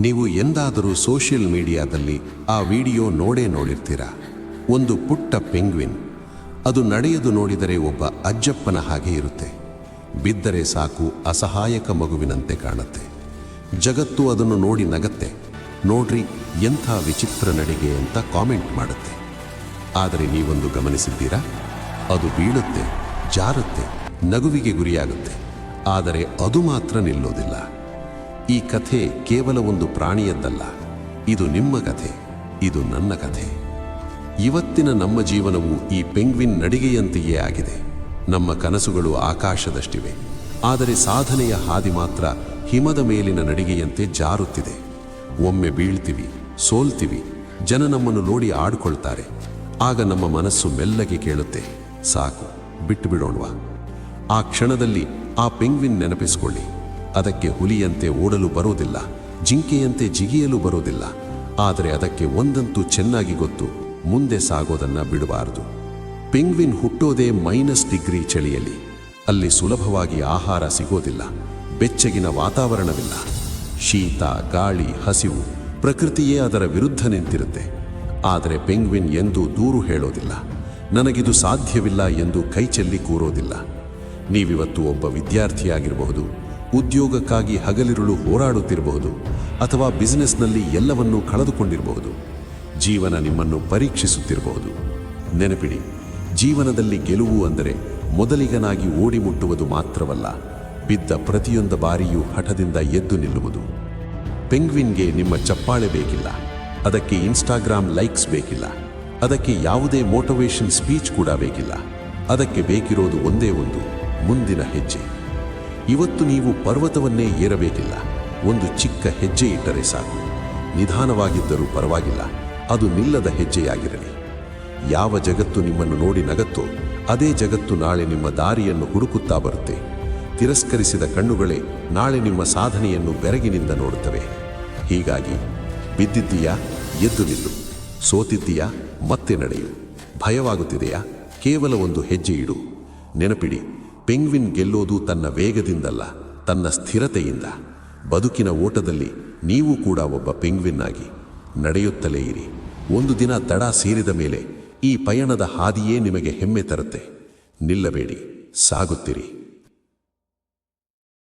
ನೀವು ಎಂದಾದರೂ ಸೋಷಿಯಲ್ ಮೀಡಿಯಾದಲ್ಲಿ ಆ ವಿಡಿಯೋ ನೋಡೇ ನೋಡಿರ್ತೀರಾ? ಒಂದು ಪುಟ್ಟ ಪೆಂಗ್ವಿನ್. ಅದು ನಡೆಯದು ನೋಡಿದರೆ ಒಬ್ಬ ಅಜ್ಜಪ್ಪನ ಹಾಗೆ ಇರುತ್ತೆ. ಬಿದ್ದರೆ ಸಾಕು ಅಸಹಾಯಕ ಮಗುವಿನಂತೆ ಕಾಣುತ್ತೆ. ಜಗತ್ತು ಅದನ್ನು ನೋಡಿ ನಗತ್ತೆ. ನೋಡ್ರಿ ಎಂಥ ವಿಚಿತ್ರ ನಡಿಗೆ ಅಂತ ಕಾಮೆಂಟ್ ಮಾಡುತ್ತೆ. ಆದರೆ ನೀವೊಂದು ಗಮನಿಸಿದ್ದೀರಾ? ಅದು ಬೀಳುತ್ತೆ, ಜಾರುತ್ತೆ, ನಗುವಿಗೆ ಗುರಿಯಾಗುತ್ತೆ. ಆದರೆ ಅದು ಮಾತ್ರ ನಿಲ್ಲೋದಿಲ್ಲ. ಈ ಕಥೆ ಕೇವಲ ಒಂದು ಪ್ರಾಣಿಯದ್ದಲ್ಲ. ಇದು ನಿಮ್ಮ ಕಥೆ, ಇದು ನನ್ನ ಕಥೆ. ಇವತ್ತಿನ ನಮ್ಮ ಜೀವನವು ಈ ಪೆಂಗ್ವಿನ್ ನಡಿಗೆಯಂತೆಯೇ ಆಗಿದೆ. ನಮ್ಮ ಕನಸುಗಳು ಆಕಾಶದಷ್ಟಿವೆ. ಆದರೆ ಸಾಧನೆಯ ಹಾದಿ ಮಾತ್ರ ಹಿಮದ ಮೇಲಿನ ನಡಿಗೆಯಂತೆ ಜಾರುತ್ತಿದೆ. ಒಮ್ಮೆ ಬೀಳ್ತೀವಿ, ಸೋಲ್ತೀವಿ, ಜನ ನಮ್ಮನ್ನು ನೋಡಿ ಆಡ್ಕೊಳ್ತಾರೆ. ಆಗ ನಮ್ಮ ಮನಸ್ಸು ಮೆಲ್ಲಗೆ ಕೇಳುತ್ತೆ, ಸಾಕು ಬಿಟ್ಟು ಬಿಡೋಣವಾ ಆ ಕ್ಷಣದಲ್ಲಿ ಆ ಪೆಂಗ್ವಿನ್ ನೆನಪಿಸಿಕೊಳ್ಳಿ. ಅದಕ್ಕೆ ಹುಲಿಯಂತೆ ಓಡಲು ಬರೋದಿಲ್ಲ, ಜಿಂಕೆಯಂತೆ ಜಿಗಿಯಲು ಬರೋದಿಲ್ಲ. ಆದರೆ ಅದಕ್ಕೆ ಒಂದಂತೂ ಚೆನ್ನಾಗಿ ಗೊತ್ತು, ಮುಂದೆ ಸಾಗೋದನ್ನ ಬಿಡಬಾರದು. ಪೆಂಗ್ವಿನ್ ಹುಟ್ಟೋದೇ ಮೈನಸ್ ಡಿಗ್ರಿ ಚಳಿಯಲ್ಲಿ. ಅಲ್ಲಿ ಸುಲಭವಾಗಿ ಆಹಾರ ಸಿಗೋದಿಲ್ಲ, ಬೆಚ್ಚಗಿನ ವಾತಾವರಣವಿಲ್ಲ. ಶೀತ, ಗಾಳಿ, ಹಸಿವು ಪ್ರಕೃತಿಯೇ ಅದರ ವಿರುದ್ಧ ನಿಂತಿರುತ್ತೆ. ಆದರೆ ಪೆಂಗ್ವಿನ್ ಎಂದೂ ದೂರು ಹೇಳೋದಿಲ್ಲ. ನನಗಿದು ಸಾಧ್ಯವಿಲ್ಲ ಎಂದು ಕೈಚೆಲ್ಲಿ ಕೂರೋದಿಲ್ಲ. ನೀವಿವತ್ತು ಒಬ್ಬ ವಿದ್ಯಾರ್ಥಿಯಾಗಿರಬಹುದು. ಉದ್ಯೋಗಕ್ಕಾಗಿ ಹಗಲಿರುಳು ಹೋರಾಡುತ್ತಿರಬಹುದು ಅಥವಾ ಬಿಸಿನೆಸ್ನಲ್ಲಿ ಎಲ್ಲವನ್ನೂ ಕಳೆದುಕೊಂಡಿರಬಹುದು. ಜೀವನ ನಿಮ್ಮನ್ನು ಪರೀಕ್ಷಿಸುತ್ತಿರಬಹುದು. ನೆನಪಿಡಿ, ಜೀವನದಲ್ಲಿ ಗೆಲುವು ಅಂದರೆ ಮೊದಲಿಗನಾಗಿ ಓಡಿ ಮುಟ್ಟುವುದು ಮಾತ್ರವಲ್ಲ, ಬಿದ್ದ ಪ್ರತಿಯೊಂದು ಬಾರಿಯೂ ಹಠದಿಂದ ಎದ್ದು ನಿಲ್ಲುವುದು. ಪೆಂಗ್ವಿನ್ಗೆ ನಿಮ್ಮ ಚಪ್ಪಾಳೆ ಬೇಕಿಲ್ಲ, ಅದಕ್ಕೆ ಇನ್ಸ್ಟಾಗ್ರಾಮ್ ಲೈಕ್ಸ್ ಬೇಕಿಲ್ಲ, ಅದಕ್ಕೆ ಯಾವುದೇ ಮೋಟಿವೇಶನ್ ಸ್ಪೀಚ್ ಕೂಡ ಬೇಕಿಲ್ಲ, ಅದಕ್ಕೆ ಬೇಕಿರೋದು ಒಂದೇ ಒಂದು, ಮುಂದಿನ ಹೆಜ್ಜೆ. ಇವತ್ತು ನೀವು ಪರ್ವತವನ್ನೇ ಏರಬೇಕಿಲ್ಲ. ಒಂದು ಚಿಕ್ಕ ಹೆಜ್ಜೆ ಇಟ್ಟರೆ ಸಾಕು. ನಿಧಾನವಾಗಿದ್ದರೂ ಪರವಾಗಿಲ್ಲ. ಅದು ನಿಲ್ಲದ ಹೆಜ್ಜೆಯಾಗಿರಲಿ. ಯಾವ ಜಗತ್ತು ನಿಮ್ಮನ್ನು ನೋಡಿ ನಗತ್ತೋ, ಅದೇ ಜಗತ್ತು ನಾಳೆ ನಿಮ್ಮ ದಾರಿಯನ್ನು ಹುಡುಕುತ್ತಾ ಬರುತ್ತೆ. ತಿರಸ್ಕರಿಸಿದ ಕಣ್ಣುಗಳೇ ನಾಳೆ ನಿಮ್ಮ ಸಾಧನೆಯನ್ನು ಬೆರಗಿನಿಂದ ನೋಡುತ್ತವೆ. ಹೀಗಾಗಿ, ಬಿದ್ದಿದ್ದೀಯಾ? ಎದ್ದು ನಿಲ್ಲು. ಸೋತಿದ್ದೀಯಾ? ಮತ್ತೆ ನಡೆಯು. ಭಯವಾಗುತ್ತಿದೆಯಾ? ಕೇವಲ ಒಂದು ಹೆಜ್ಜೆ ಇಡು. ನೆನಪಿಡಿ ಪೆಂಗ್ವಿನ್ ಗೆಲ್ಲೋದು ತನ್ನ ವೇಗದಿಂದಲ್ಲ, ತನ್ನ ಸ್ಥಿರತೆಯಿಂದ. ಬದುಕಿನ ಓಟದಲ್ಲಿ ನೀವು ಕೂಡ ಒಬ್ಬ ಪೆಂಗ್ವಿನ್ ಆಗಿ ನಡೆಯುತ್ತಲೇ ಇರಿ. ಒಂದು ದಿನ ದಡ ಸೇರಿದ ಮೇಲೆ ಈ ಪಯಣದ ಹಾದಿಯೇ ನಿಮಗೆ ಹೆಮ್ಮೆ ತರುತ್ತೆ. ನಿಲ್ಲಬೇಡಿ. ಸಾಗುತ್ತಿರಿ.